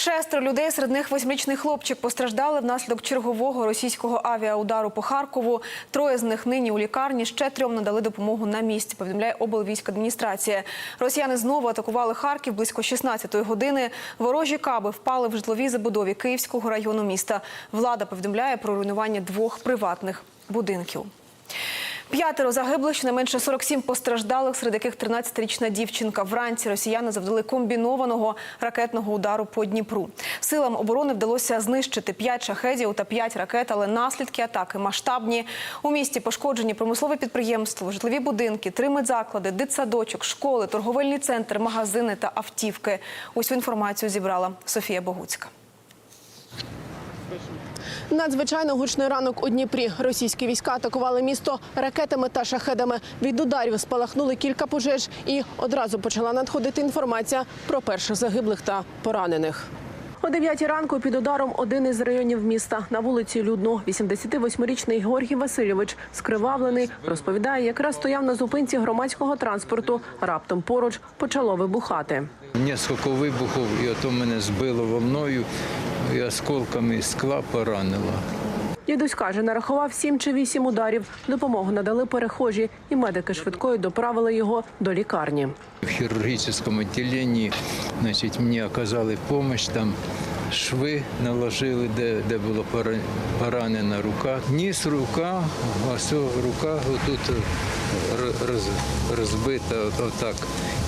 Шестеро людей, серед них восьмирічний хлопчик, постраждали внаслідок чергового російського авіаудару по Харкову. Троє з них нині у лікарні. Ще трьом надали допомогу на місці. Повідомляє облвійськадміністрація. Росіяни знову атакували Харків близько 16-ї години. Ворожі каби впали в житловій забудові Київського району міста. Влада повідомляє про руйнування двох приватних будинків. П'ятеро загиблих, щонайменше 47 постраждалих, серед яких 13-річна дівчинка. Вранці росіяни завдали комбінованого ракетного удару по Дніпру. Силам оборони вдалося знищити 5 шахедів та 5 ракет, але наслідки атаки масштабні. У місті пошкоджені промислове підприємство, житлові будинки, три медзаклади, дитсадочок, школи, торговельний центр, магазини та автівки. Усю інформацію зібрала Софія Богуцька. Надзвичайно гучний ранок у Дніпрі. Російські війська атакували місто ракетами та шахедами. Від ударів спалахнули кілька пожеж, і одразу почала надходити інформація про перших загиблих та поранених. О 9 ранку під ударом один із районів міста на вулиці Людно 88-річний Георгій Васильович, скривавлений, розповідає, якраз стояв на зупинці громадського транспорту. Раптом поруч почало вибухати. Несколько вибухів, і ото мене збило волною і осколками скла поранила. Дідусь каже, нарахував сім чи вісім ударів. Допомогу надали перехожі, і медики швидкою доправили його до лікарні. В хірургічному відділенні значить, мені оказали допомогу, там шви наложили, де, де була пора- поранена рука. Ніс, рука, ось о, рука отут р- роз, розбита, отак.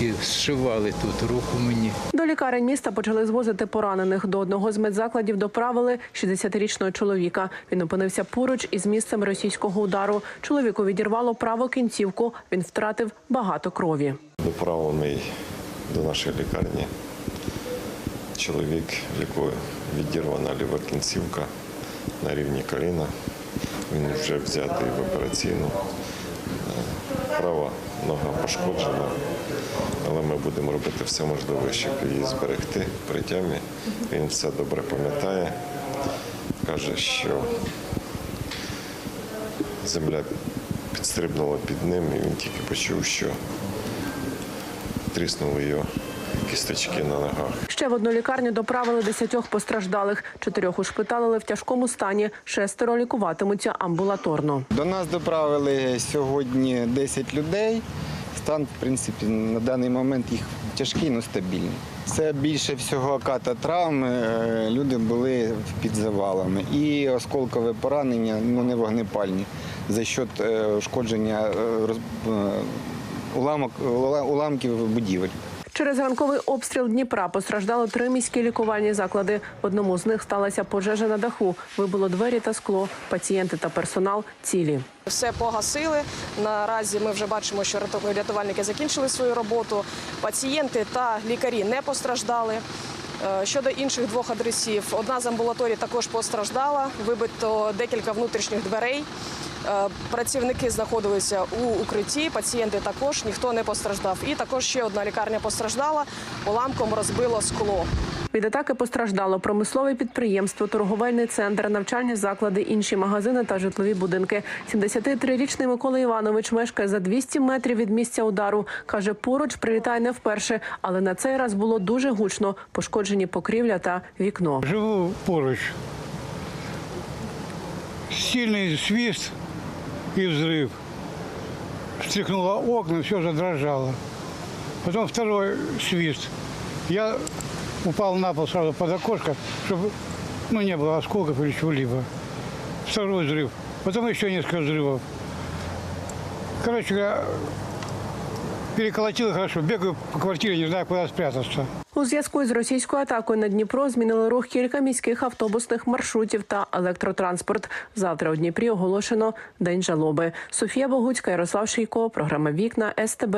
І зшивали тут руку мені. До лікарень міста почали звозити поранених. До одного з медзакладів доправили 60-річного чоловіка. Він опинився поруч із місцем російського удару. Чоловіку відірвало праву кінцівку. Він втратив багато крові. доправлений до нашої лікарні чоловік, в якого відірвана ліва кінцівка на рівні коліна. Він вже взятий в операційну. Е, Права нога пошкоджена, але ми будемо робити все можливе, щоб її зберегти при тямі. Він все добре пам'ятає. Каже, що земля підстрибнула під ним, і він тільки почув, що тріснули його кісточки на ногах. Ще в одну лікарню доправили десятьох постраждалих. Чотирьох ушпиталили в тяжкому стані. Шестеро лікуватимуться амбулаторно. До нас доправили сьогодні 10 людей. Стан, в принципі, на даний момент їх тяжкий, але стабільний. Це більше всього кататравми. е, Люди були під завалами. І осколкове поранення, ну не вогнепальні, за счет е, ушкодження е, уламок, уламків будівель. Через ранковий обстріл Дніпра постраждали три міські лікувальні заклади. В одному з них сталася пожежа на даху. Вибило двері та скло. Пацієнти та персонал цілі. Все погасили. Наразі ми вже бачимо, що ряту- рятувальники закінчили свою роботу. Пацієнти та лікарі не постраждали. Е, Щодо інших двох адресів, одна з амбулаторій також постраждала. Вибито декілька внутрішніх дверей. Е, Працівники знаходилися у укритті, пацієнти також ніхто не постраждав. І також ще одна лікарня постраждала, уламком розбило скло. Від атаки постраждало промислове підприємство, торговельний центр, навчальні заклади, інші магазини та житлові будинки. 73-річний Микола Іванович мешкає за 200 метрів від місця удару. Каже, поруч прилітає не вперше, але на цей раз було дуже гучно. Пошкоджені покрівля та вікно. Живу поруч. Сильный свист и взрыв. Стряхнуло окна, все задрожало. Потом второй свист. Я упал на пол сразу под окошко, чтобы ну, не было осколков или чего-либо. Второй взрыв. Потом еще несколько взрывов. Короче переколотило хорошо. Бегаю по квартире, не знаю, куда спрятатися. У зв'язку з російською атакою на Дніпро змінили рух кілька міських автобусних маршрутів та електротранспорт. Завтра у Дніпрі оголошено день жалоби. Софія Богуцька, Ярослав Шийко, програма Вікна СТБ.